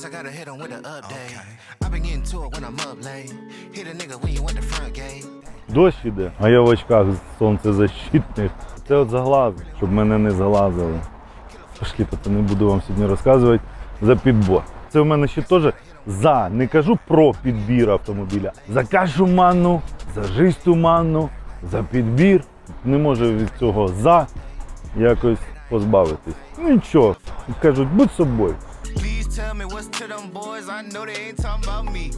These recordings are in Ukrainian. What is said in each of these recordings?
Guess I gotta hit him with an update. I've been getting to it when I'm up late. Hit a nigga when you at the front gate. Дощ іде, а я в очках сонцезащитних. Це от заглаз, щоб мене не зглазили. Пошли, то не буду вам сьогодні розказувати за підбор. Це в мене ще теж за, не кажу про підбір автомобіля. За кашу манну, за жизнь туманну, за підбір. Не можу від цього за якось позбавитись. Ну нічого, кажуть, будь собою. Tell me what's to them boys. I know they ain't talking about me.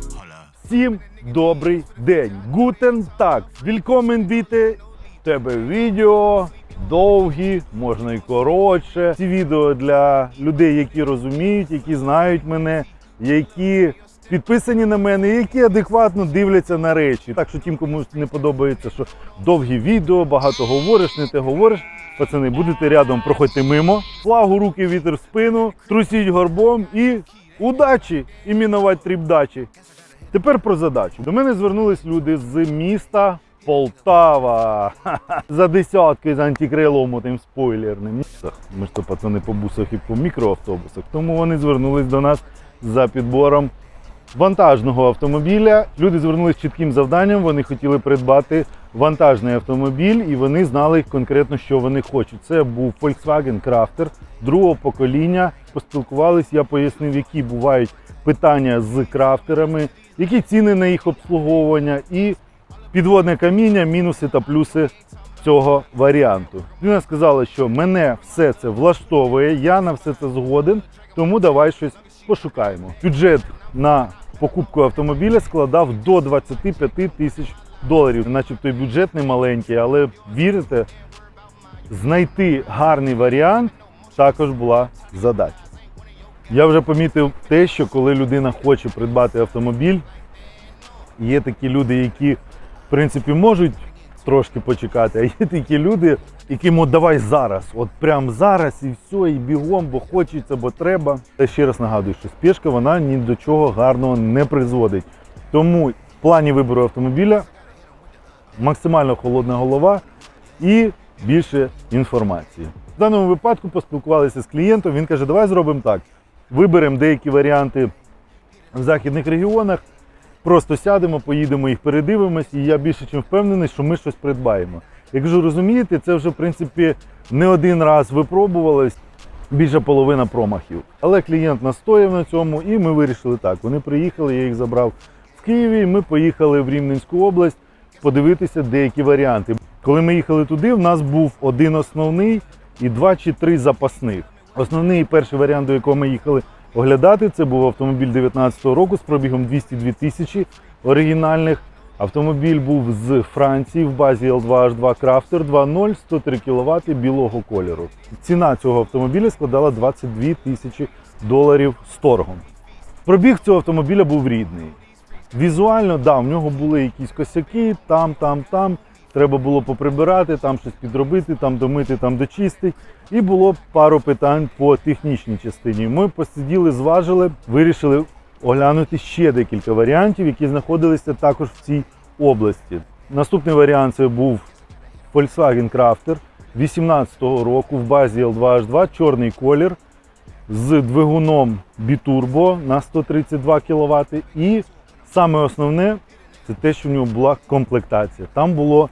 Всім добрий день. Гутен так. Вількомен біти. Тебе відео довгі, можна і коротше. Ці відео для людей, які розуміють, які знають мене, які підписані на мене, які адекватно дивляться на речі. Так що тим, кому не подобається, що довгі відео, багато говориш, не те говориш. Пацани, будете рядом, проходьте мимо, флагу, руки, вітер спину, трусіть горбом і удачі! І мінувати тріпдачі. Тепер про задачу. До мене звернулись люди з міста Полтава. За десятки з антикрилом тим спойлерним. Ми ж то пацани по бусах і по мікроавтобусах. Тому вони звернулись до нас за підбором вантажного автомобіля. Люди звернулись з чітким завданням. Вони хотіли придбати вантажний автомобіль, і вони знали конкретно, що вони хочуть. Це був Volkswagen Crafter другого покоління. Поспілкувались, я пояснив, які бувають питання з крафтерами, які ціни на їх обслуговування і підводне каміння, мінуси та плюси цього варіанту. Людина сказала, що мене все це влаштовує, я на все це згоден, тому давай щось пошукаємо. Бюджет на покупку автомобіля складав до 25 тисяч доларів. Начебто і бюджет не маленький, але вірите, знайти гарний варіант також була задача. Я вже помітив те, що коли людина хоче придбати автомобіль, є такі люди, які в принципі можуть трошки почекати, а є такі люди, яким от давай зараз, от прямо зараз і все, і бігом, бо хочеться, бо треба. Я ще раз нагадую, що спешка вона ні до чого гарного не призводить. Тому в плані вибору автомобіля максимально холодна голова і більше інформації. В даному випадку поспілкувалися з клієнтом. Він каже, давай зробимо так. Виберемо деякі варіанти в західних регіонах, просто сядемо, поїдемо їх передивимось, і я більше чим впевнений, що ми щось придбаємо. Як же розумієте, це вже в принципі не один раз випробувалось, більше половина промахів. Але клієнт настояв на цьому, і ми вирішили так. Вони приїхали, я їх забрав в Києві. Ми поїхали в Рівненську область подивитися деякі варіанти. Коли ми їхали туди, в нас був один основний і два чи три запасних. Основний і перший варіант, до якого ми їхали оглядати, це був автомобіль 2019 року з пробігом 202 тисячі оригінальних. Автомобіль був з Франції в базі L2H2 Crafter 2.0 103 кВт білого кольору. Ціна цього автомобіля складала 22 тисячі доларів з торгом. Пробіг цього автомобіля був рідний. Візуально, да, в нього були якісь косяки, там, там, там. Треба було поприбирати, там щось підробити, там домити, там дочистити. І було пару питань по технічній частині. Ми посиділи, зважили, вирішили оглянути ще декілька варіантів, які знаходилися також в цій області. Наступний варіант це був Volkswagen Crafter 18-го року в базі L2H2, чорний колір з двигуном Biturbo на 132 кВт. І саме основне це те, що в нього була комплектація. Там було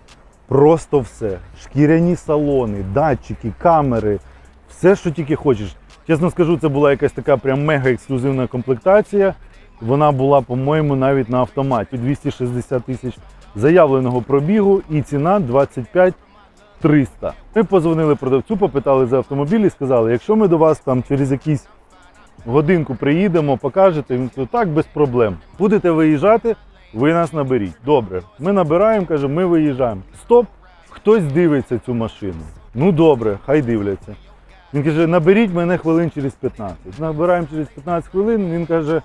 просто все: шкіряні салони, датчики, камери, все, що тільки хочеш. Чесно скажу, це була якась така прям мега ексклюзивна комплектація. Вона була, по-моєму, навіть на автоматі 260 тисяч заявленого пробігу і ціна 25 300. Ми позвонили продавцю, попитали за автомобіль і сказали, якщо ми до вас там через якісь годинку приїдемо, покажете, він сказав, так, без проблем. Будете виїжджати, ви нас наберіть. Добре. Ми набираємо, каже, ми виїжджаємо. Стоп, хтось дивиться цю машину. Ну добре, хай дивляться. Він каже, наберіть мене хвилин через 15. Набираємо через 15 хвилин. Він каже,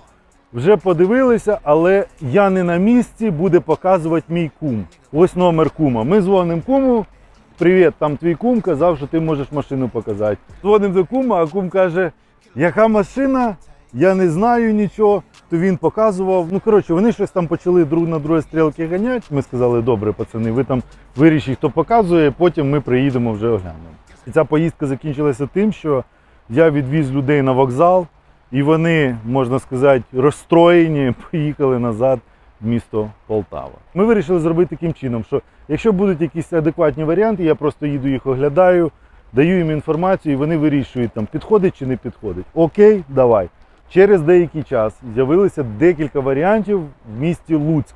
вже подивилися, але я не на місці, буде показувати мій кум. Ось номер кума. Ми дзвонимо куму. Привіт, там твій кум казав, що ти можеш машину показати. Дзвонимо до кума, а кум каже, яка машина? Я не знаю нічого. То він показував. Ну коротше, вони щось там почали друг на друге стрілки ганяти. Ми сказали, добре, пацани, ви там вирішіть, хто показує, потім ми приїдемо вже оглянемо. І ця поїздка закінчилася тим, що я відвіз людей на вокзал. І вони, можна сказати, розстроєні, поїхали назад в місто Полтава. Ми вирішили зробити таким чином, що якщо будуть якісь адекватні варіанти, я просто їду їх оглядаю, даю їм інформацію, і вони вирішують, там, підходить чи не підходить. Окей, давай. Через деякий час з'явилося декілька варіантів в місті Луцьк.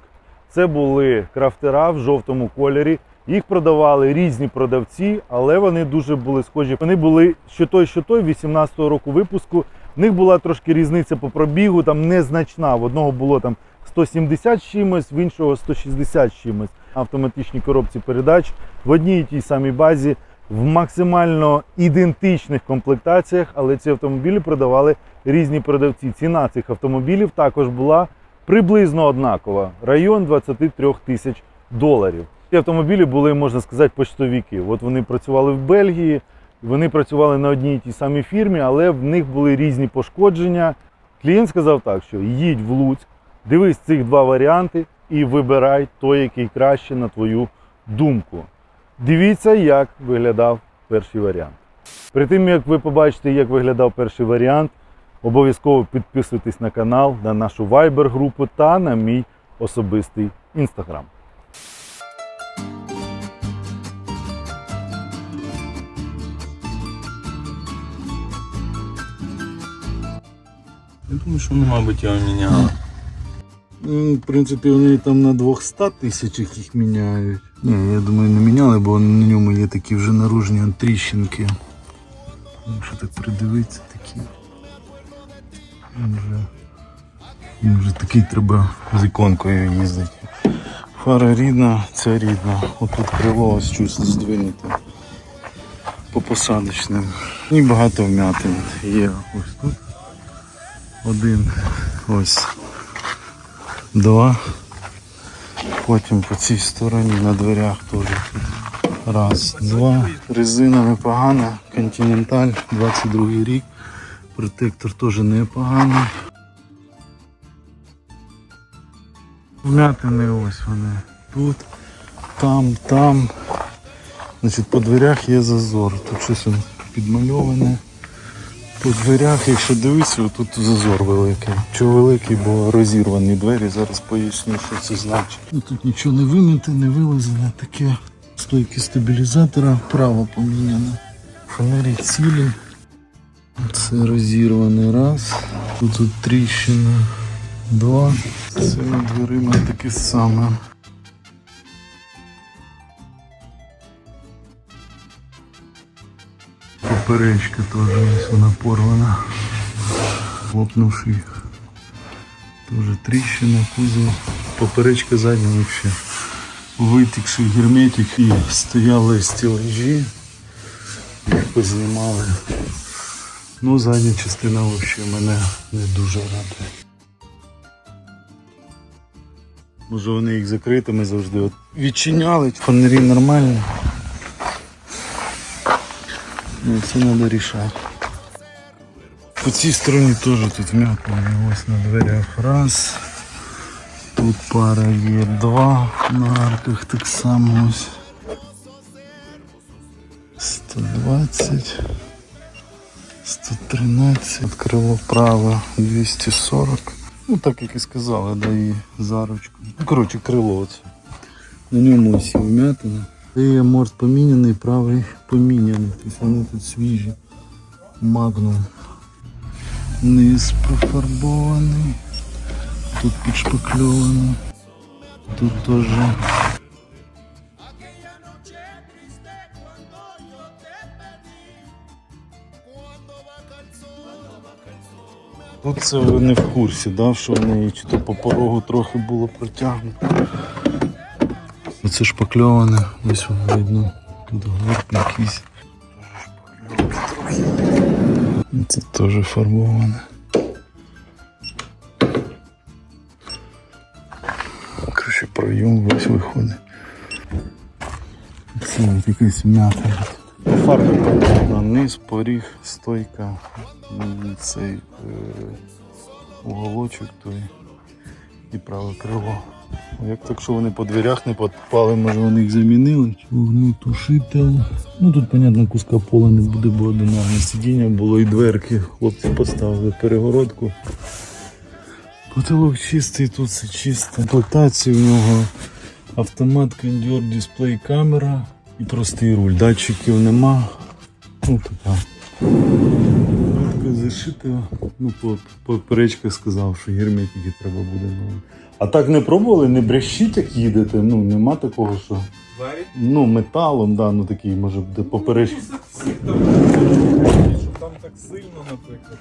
Це були крафтера в жовтому кольорі. Їх продавали різні продавці, але вони дуже були схожі. Вони були що той, що той, 18-го року випуску. В них була трошки різниця по пробігу, там незначна. В одного було там 170 з чимось, в іншого 160 з чимось. Автоматичні коробці передач в одній і тій самій базі, в максимально ідентичних комплектаціях, але ці автомобілі продавали різні продавці. Ціна цих автомобілів також була приблизно однакова. Район 23 тисяч доларів. Ці автомобілі були, можна сказати, почтовіки. От вони працювали в Бельгії, вони працювали на одній і тій самій фірмі, але в них були різні пошкодження. Клієнт сказав так, що їдь в Луцьк, дивись цих два варіанти і вибирай той, який краще на твою думку. Дивіться, як виглядав перший варіант. При тим, як ви побачите, як виглядав перший варіант, обов'язково підписуйтесь на канал, на нашу Viber групу та на мій особистий інстаграм. Я думаю, що мабуть, міняли. Ну, В принципі, вони там на 200 тисячах їх міняють. Ні, я думаю, не міняли, бо на ньому є такі вже наружні тріщинки. Якщо так придивитися, такі. Він вже, він вже такий треба з іконкою їздити. Фара рідна, це рідна. Отут крило ось чуть здвинуте. По посадочним. І багато вмятин є ось тут. Один ось два. Потім по цій стороні на дверях теж. Раз, два. Резина непогана, Continental, 22 рік. Протектор теж непоганий. Вмятини ось вони. Тут, там, там. Значить, по дверях є зазор. Тут щось підмальоване. По дверях, якщо дивитися, тут зазор великий. Чого великий, бо розірвані двері. Зараз поясню, що це значить. Ну, тут нічого не вимите, не вилазене, таке. Стойки стабілізатора, право поміняно. Фонарі цілі. Це розірваний раз. Тут, тут тріщина. Два. Це дверима таке саме. Поперечка теж ось вона порвана. Лопнувши. Теж тріщина, кузов. Поперечка задня взагалі. Витікший герметик і стояли стілажі. Їх познімали. Ну, задня частина взагалі мене не дуже радує. Може вони їх закритими завжди от відчиняли. Фонарі нормальні. Ну, це треба рішати. По цій стороні теж тут вм'ятно. Ось на дверях раз. Тут пара є два. На арках так само ось. 120. 113. От крило праве 240. Ну так як і сказали, да і заручку. Ну, коротше, крило оце. На ньому є вмятина. І морд поміняний, правий поміняний. Тобто вони тут свіжі. Магнум. Низ пофарбований. Тут підшпакльовано. Тут теж. Тут це ви не в курсі, да, що в неї чи то по порогу трохи було протягнуто. Оце шпакльоване, ось воно видно. Тут горб якийсь. Це теж фарбоване. Короче, пройом весь виходить. Це якась м'ята. Фарби понятно, низ, поріг, стойка, цей е, уголочок той і праве крило. Як так, що вони по дверях не підпали, може вони їх замінили? Вогнетушитель. Ну тут, понятно, куска пола не буде, бо одинарне сидіння було і дверки. Хлопці поставили перегородку. Потолок чистий, тут все чисто. Комплектація в нього автомат, кондьор, дисплей, камера і простий руль. Датчиків нема. Ну така. Зашита. Ну, по сказав, що герметики треба буде нові. А так не пробували, не брешіть, як їдете. Ну, нема такого, що. Ну, металом, да, ну такий, може, буде поперечки. Щоб там так сильно, наприклад.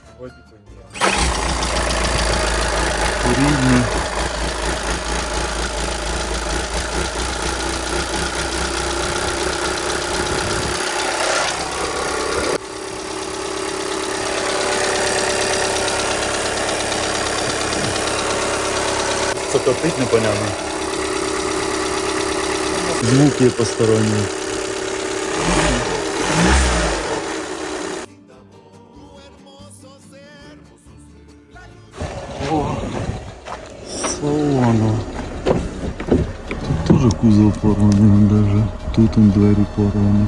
Рідні. Закопить непонятно. Звуки посторонні. Салону. Тут теж кузов порваний даже. Тут он двері порвані.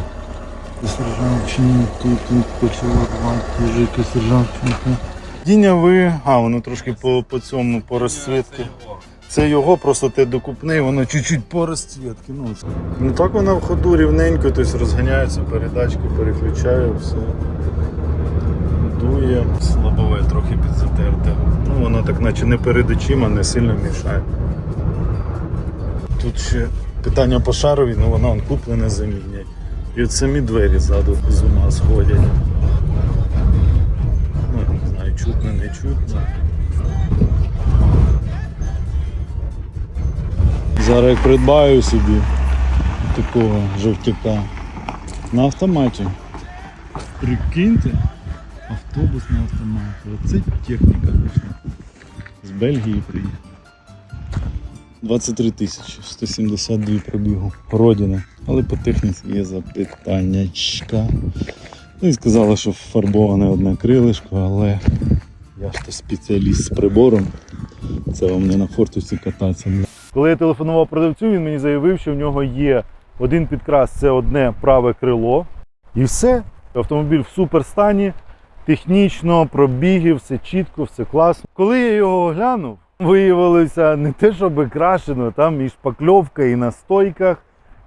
Ржавчина, тут він почала рвати, жика ржавчинка. Діння ви. А, воно трошки по, по цьому, по розцвітки. Це його, просто те докупний, воно чуть-чуть по розцвітки. Ну, ну так вона в ходу рівненько, тобто розганяється, передачки переключаю, все. Дує, слабове трохи підзатерте. Ну воно так наче не перед очима, не сильно мішає. Тут ще питання по шарові, ну воно он куплене замінять. І от самі двері ззаду з ума сходять. Ну, не знаю, чутно, не чутно. Зараз як придбаю собі такого жовтяка на автоматі. Прикиньте, автобус на автоматі. Оце техніка звісно. З Бельгії приїхав. 23 тисячі, 172 пробігу. Родина. Але по техніці є запитаннячка. Ну і сказали, що фарбоване одне крилишко, але я ж то спеціаліст з прибором. Це вам не на фортусі кататися. Коли я телефонував продавцю, він мені заявив, що в нього є один підкрас, це одне праве крило. І все. Автомобіль в суперстані, технічно, пробіги, все чітко, все класно. Коли я його оглянув, виявилося не те, щоб крашено, там і шпакльовка, і на стойках.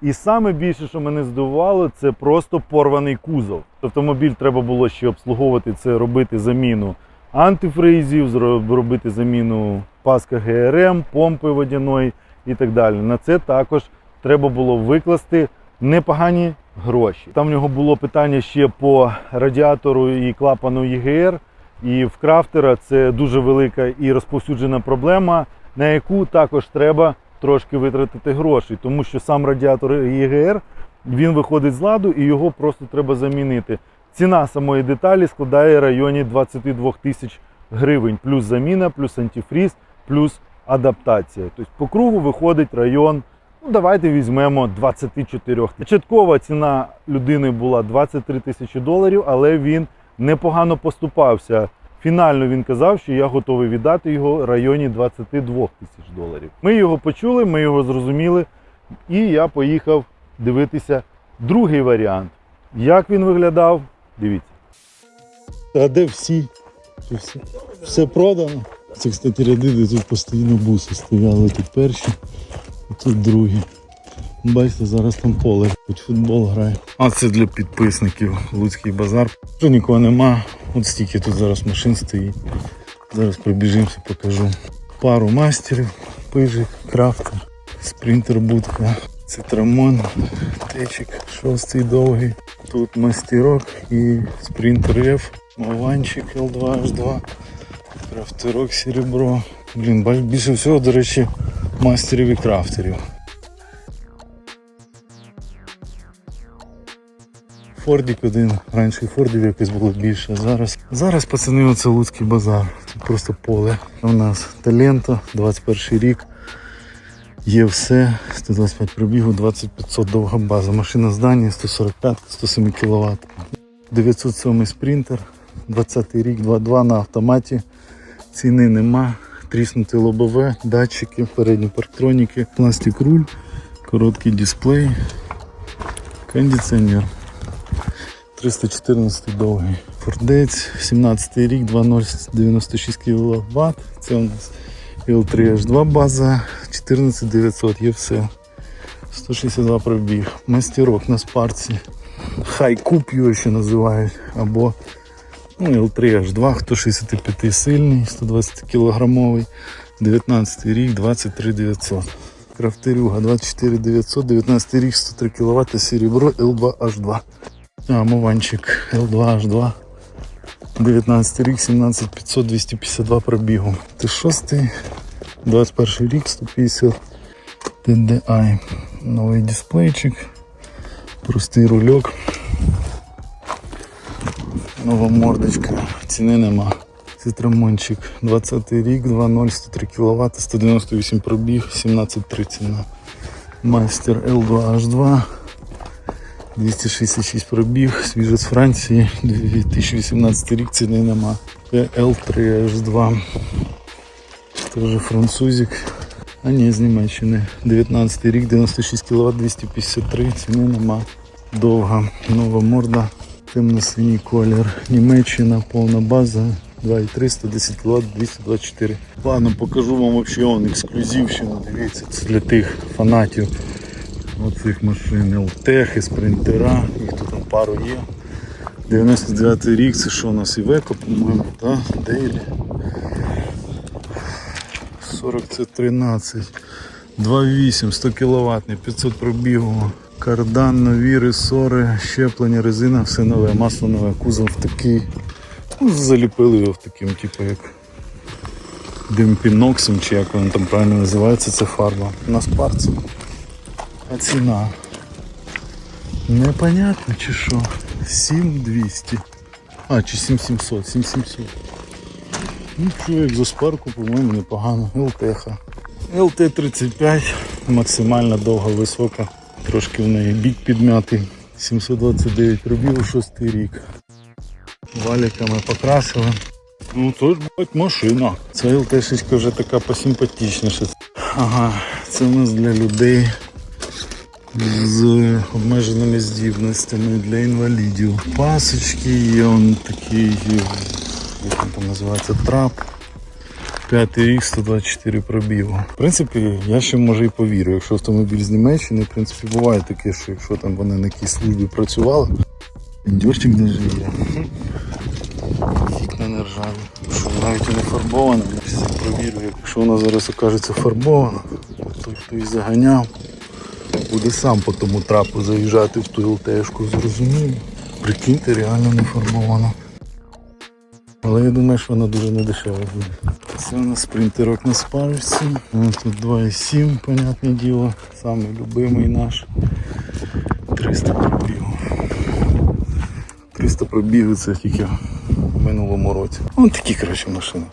І саме більше, що мене здивувало, це просто порваний кузов. Автомобіль треба було ще обслуговувати це, робити заміну антифризів, зро- робити заміну паска ГРМ, помпи водяної і так далі. На це також треба було викласти непогані гроші. Там в нього було питання ще по радіатору і клапану ЄГР. І в крафтера це дуже велика і розповсюджена проблема, на яку також треба трошки витратити грошей, тому що сам радіатор ЄГР він виходить з ладу і його просто треба замінити. Ціна самої деталі складає в районі 22 тисяч гривень, плюс заміна, плюс антифріз, плюс адаптація. Тобто по кругу виходить район. Ну, давайте візьмемо 24 тисяч. Початкова ціна людини була 23 тисячі доларів, але він непогано поступався. Фінально він казав, що я готовий віддати його в районі 22 тисяч доларів. Ми його почули, ми його зрозуміли, і я поїхав дивитися другий варіант. Як він виглядав? Дивіться. А де всі? Все, все продано. Це, кстати, ряди, де тут постійно буси стояли. Тут перші, а тут другі. Бачите, зараз там поле, хоч футбол грає. А це для підписників Луцький базар. Вже нікого нема. От стільки тут зараз машин стоїть. Зараз пробіжимося, покажу. Пару мастерів, пижик, крафтер, спринтер будка, цитрамон, течик, шостий довгий. Тут мастерок і спринтер F, Мованчик L2H2, крафтерок серебро. Блін, більше всього, до речі, мастерів і крафтерів. Фордік один, раніше Фордів якось було більше, зараз. Зараз пацани, оце Луцький базар. Тут просто поле. У нас Таленто, 21 рік. Є все, 125 пробігу, 2500 довга база. Машина здання 145, 107 кВт. 907 спринтер, 20 рік, 2.2 на автоматі. Ціни нема. тріснуте лобове, датчики, передні парктроніки, пластик руль, короткий дисплей, кондиціонер. 314 довгий. Фордець, 17 рік, 2,096 кВт. Це у нас L3H2 база, 14900 є все. 162 пробіг. Мастерок на спарці. Хайкуп його ще називають. Або ну, L3H2, хто 65 сильний, 120 кілограмовий, 19 рік, 23900. Крафтерюга 24900, 19 рік, 103 кВт, серебро L2H2. А, Мованчик L2H2. 19 рік, 17500, 252 пробігу. Ти шостий, 21 рік, 150 TDI. Новий дисплейчик, простий рульок. Нова мордочка, ціни нема. Цитрамончик, 20 рік, 2.0, 103 кВт, 198 пробіг, 1730 на Мастер L2H2. 266 пробіг, свіже з Франції, 2018 рік ціни нема. L3H2. Теж французик. А ні, з Німеччини. 19 рік, 96 кВт, 253, ціни нема. Довга, нова морда, темно-синій колір. Німеччина, повна база. 2,3, 110 кВт, 224. Ладно, покажу вам он ексклюзивщину. Дивіться, це для тих фанатів оцих машин LTEC, спринтера, їх тут там пару є. 99 рік, це що у нас Івеко, по-моєму, так? Дейлі. 40 це 13. 2,8, 100 кВт, 500 пробігу. Кардан, нові ресори, щеплення, резина, все нове, масло нове, кузов такий. Ну, заліпили його в таким, типу як демпіноксом, чи як воно там правильно називається, це фарба. На спарці. А ціна? Непонятно чи що. 7200. А, чи 7700, 7700. Ну що, як за спарку, по-моєму, непогано. ЛТХ. ЛТ-35, максимально довга, висока. Трошки в неї бік підмятий. 729 пробіг, 6 рік. Валіками покрасили. Ну тут бать машина. Ця ЛТшечка вже така посимпатичніша. Ага, це у нас для людей з обмеженими здібностями для інвалідів. Пасочки є он такий, як він там називається, трап. П'ятий рік, 124 пробігу. В принципі, я ще може і повірю, якщо автомобіль з Німеччини, в принципі, буває таке, що якщо там вони на якійсь службі працювали, дьорчик навіть є. Фік не ржавий. Що навіть і не фарбована, я все провірю. Якщо вона зараз окажеться фарбована, той, хто її заганяв, буде сам по тому трапу заїжджати в ту ЛТшку, зрозуміло. Прикиньте, реально не фарбована. Але я думаю, що вона дуже недешева буде. Це у нас спринтерок на спарочці. Ну, Тут 2,7, понятне діло. Самий любимий наш. 300 пробігу. 300 пробігу це тільки в минулому році. Ось такі коротше машини.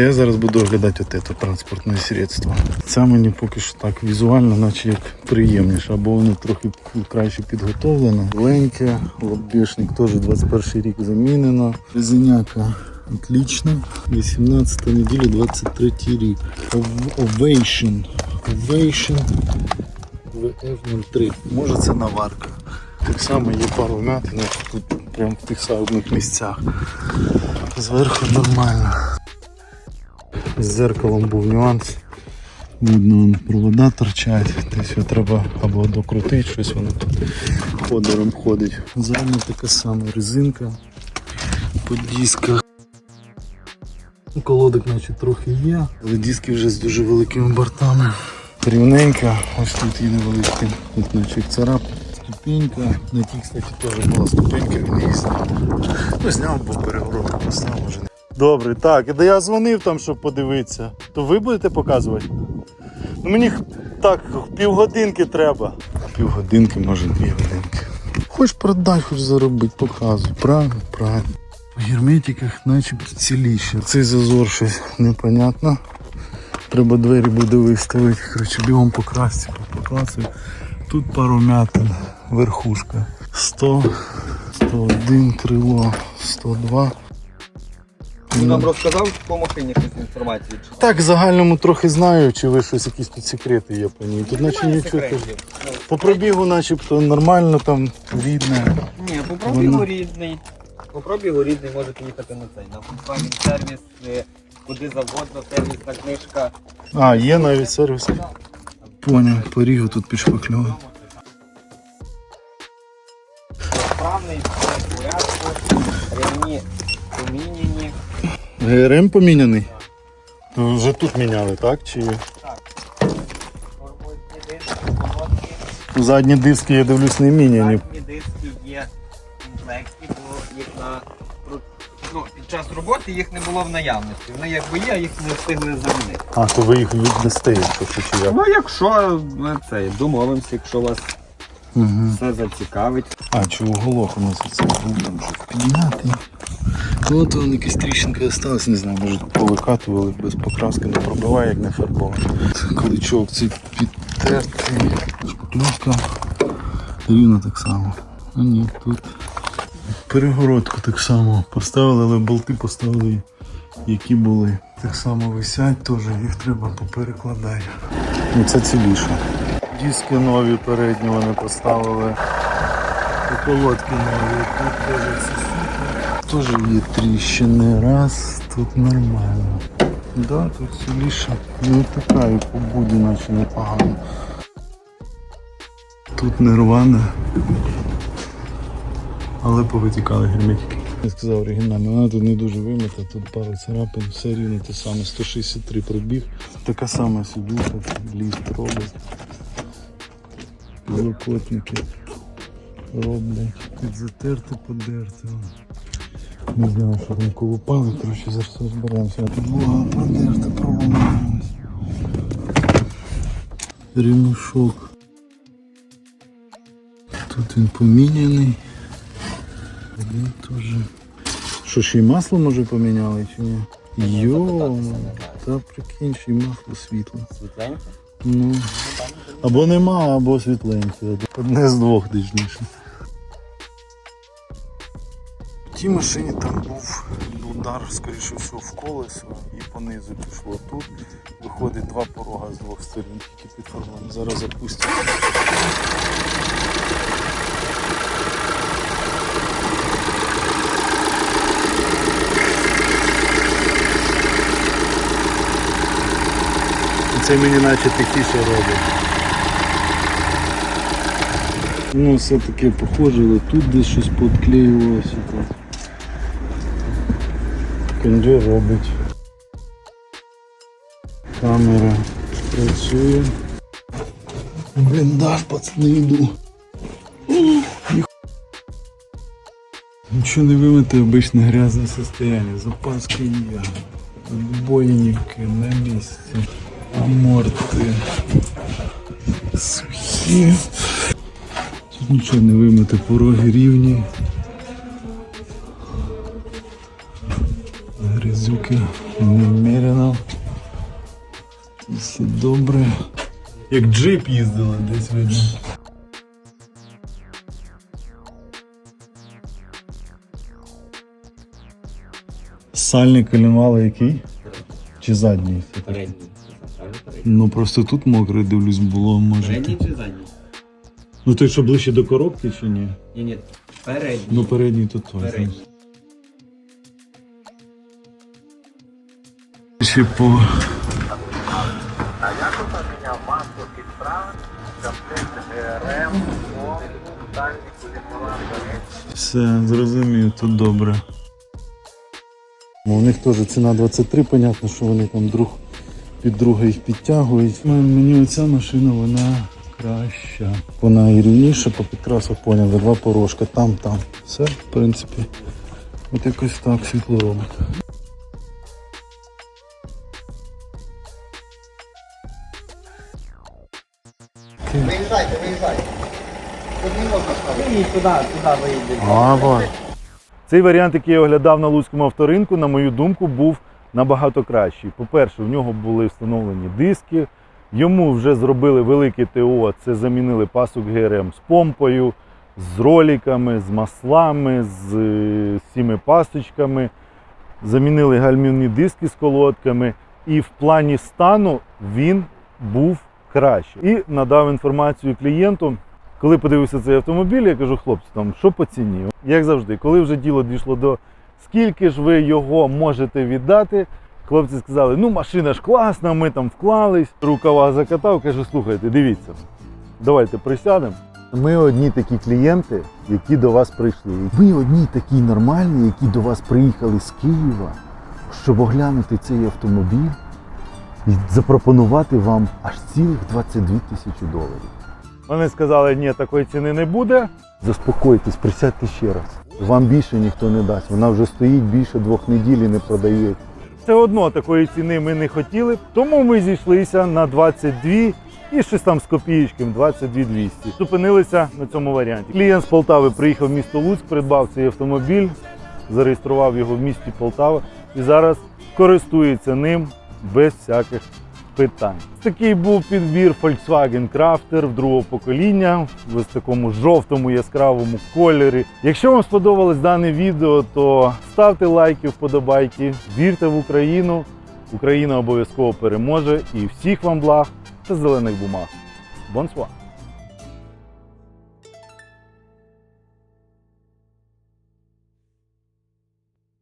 Я зараз буду оглядати от транспортне средство. Це мені поки що так візуально, наче як приємніше, або воно трохи краще підготовлено. Леньке, лобішник теж 21 рік замінено. Резиняка отлично. 18 неділя, 23 рік. Ovation. Ovation VF03. Може це наварка. Так само є пару вмятин, тут прямо в тих самих місцях. Зверху нормально. З зеркалом був нюанс. Видно, провода торчать, десь його треба або докрутити, щось воно тут ходором ходить. Задня така сама резинка по дисках. Колодок наче трохи є, але диски вже з дуже великими бортами. Рівненька, ось тут є невеличкий, тут наче царап, ступенька. На тій, кстати, теж була ступенька, він її зняв. Ну, зняв, бо перегородку поставив вже. Добре, так, і де я дзвонив там, щоб подивитися, то ви будете показувати? Ну мені так, півгодинки треба. Півгодинки, може дві годинки. Хоч продай, хоч заробити, показуй. Правильно, правильно. В герметиках начебто ціліше. Цей зазор щось непонятно. Треба двері буде виставити. Коротше, бігом покрасти, покласти. Тут пару м'ятин, верхушка. 100, 101 крило, 102. Він нам розказав по машині якусь інформацію. Чи Так, в загальному трохи знаю, чи ви щось якісь тут секрети є по ній. Тут наче немає нічого. секретів? Ну, По пробігу начебто нормально там рідне. Ні, по пробігу Воно- рідний. По пробігу рідний можете їхати на цей. На Volkswagen сервіс, е, куди завгодно, сервісна книжка. А, є навіть сервіс. Поняв, порігу тут підшпаклював. Справний, все в порядку, ремні поміняні. ГРМ поміняний? То вже тут міняли, так? Чи задні диски, я дивлюсь, не міняні. Задні диски є комплекті, бо їх на ну, під час роботи їх не було в наявності. Вони якби є, а їх не встигли замінити. А, то ви їх віддасте, якщо чи як? Ну якщо ми цей домовимося, якщо вас Угу. все зацікавить. А, чи уголок у нас оце підняти. Ну, от вон якась тріщинка осталась, не знаю, може повикатували без покраски, не пробиває, як не фарбовано. Це Количок цей підтертий, шпаклювка. Рівно так само. А ні, тут. Перегородку так само поставили, але болти поставили, які були. Так само висять теж, їх треба поперекладати. Ну це ціліше. Диски нові передні вони поставили. І колодки нові. Тут теж все. Теж є тріщини. Раз, тут нормально. Да, тут ціліше. Ну така і по буді наче непогано. Тут не. Але повитікали герметики. Я сказав оригінально, вона тут не дуже вимита, тут пару царапин, все рівно те саме, 163 пробіг. Така сама сидюха, ліфт робить. Підлокотники роблять. Тут затерти, подерти. Не знаю, що там колупали, коротше, зараз все зберемося. Підлога подерта, проломалась. Ремішок. Тут він поміняний. Один теж. Що ще й масло може поміняли чи ні? Йо, та прикинь, ще й масло світло. Світленько. Ну, або нема, або світленьке. Одне з двох точніше. Тій машині там був удар, скоріше всього, в колесо і понизу пішло тут. Виходить два порога з двох сторін, тільки під фарбом. Зараз запустимо. Це мені наче тихіше робить. Ну, все таке похоже, але тут десь щось поотклеювалося. Так. Робить. Камера працює. Бліндаж, пацани, йду. Нічого не вимити, обичне грязне состояние. Запаски є. Отбойники на місці. Аморти. Сухі. Тут нічого не вимити, пороги рівні. Грязюки немерено. Все добре. Як джип їздила десь видно. Сальник колінвала який? Чи задній? Передній. Ну просто тут мокре, дивлюсь, було, може. Передній чи задній? Ну той, що ближче до коробки чи ні? Ні, ні, передній. Ну передній тут точно. Передній. По... Все, зрозумів, тут добре. У них теж ціна 23, понятно, що вони там друг під друга їх підтягують. Мені оця машина, вона краща. Вона і рівніша по підкрасу, поняли, два порожка, там, там. Все, в принципі. От якось так світло робить. Ні, туди, туди виїде. Цей варіант, який я оглядав на Луцькому авторинку, на мою думку, був набагато кращий. По-перше, в нього були встановлені диски, йому вже зробили велике ТО, це замінили пасок ГРМ з помпою, з роликами, з маслами, з е, всіми пасочками. замінили гальмівні диски з колодками, і в плані стану він був краще. І надав інформацію клієнту. Коли подивився цей автомобіль, я кажу, хлопці, там що по ціні? Як завжди, коли вже діло дійшло до скільки ж ви його можете віддати, хлопці сказали, ну машина ж класна, ми там вклались. Рукава закатав, каже, слухайте, дивіться, давайте присядемо. Ми одні такі клієнти, які до вас прийшли. Ми одні такі нормальні, які до вас приїхали з Києва, щоб оглянути цей автомобіль і запропонувати вам аж цілих 22 тисячі доларів. Вони сказали, ні, такої ціни не буде. Заспокойтесь, присядьте ще раз. Вам більше ніхто не дасть. Вона вже стоїть більше двох неділь і не продається. Все одно такої ціни ми не хотіли, тому ми зійшлися на 22 і щось там з копієчком 22 200. Зупинилися на цьому варіанті. Клієнт з Полтави приїхав в місто Луцьк, придбав цей автомобіль, зареєстрував його в місті Полтава і зараз користується ним без всяких питань. Такий був підбір Volkswagen Crafter другого покоління в такому жовтому яскравому кольорі. Якщо вам сподобалось дане відео, то ставте лайки, вподобайки, вірте в Україну. Україна обов'язково переможе і всіх вам благ та зелених бумаг. Бонсуа!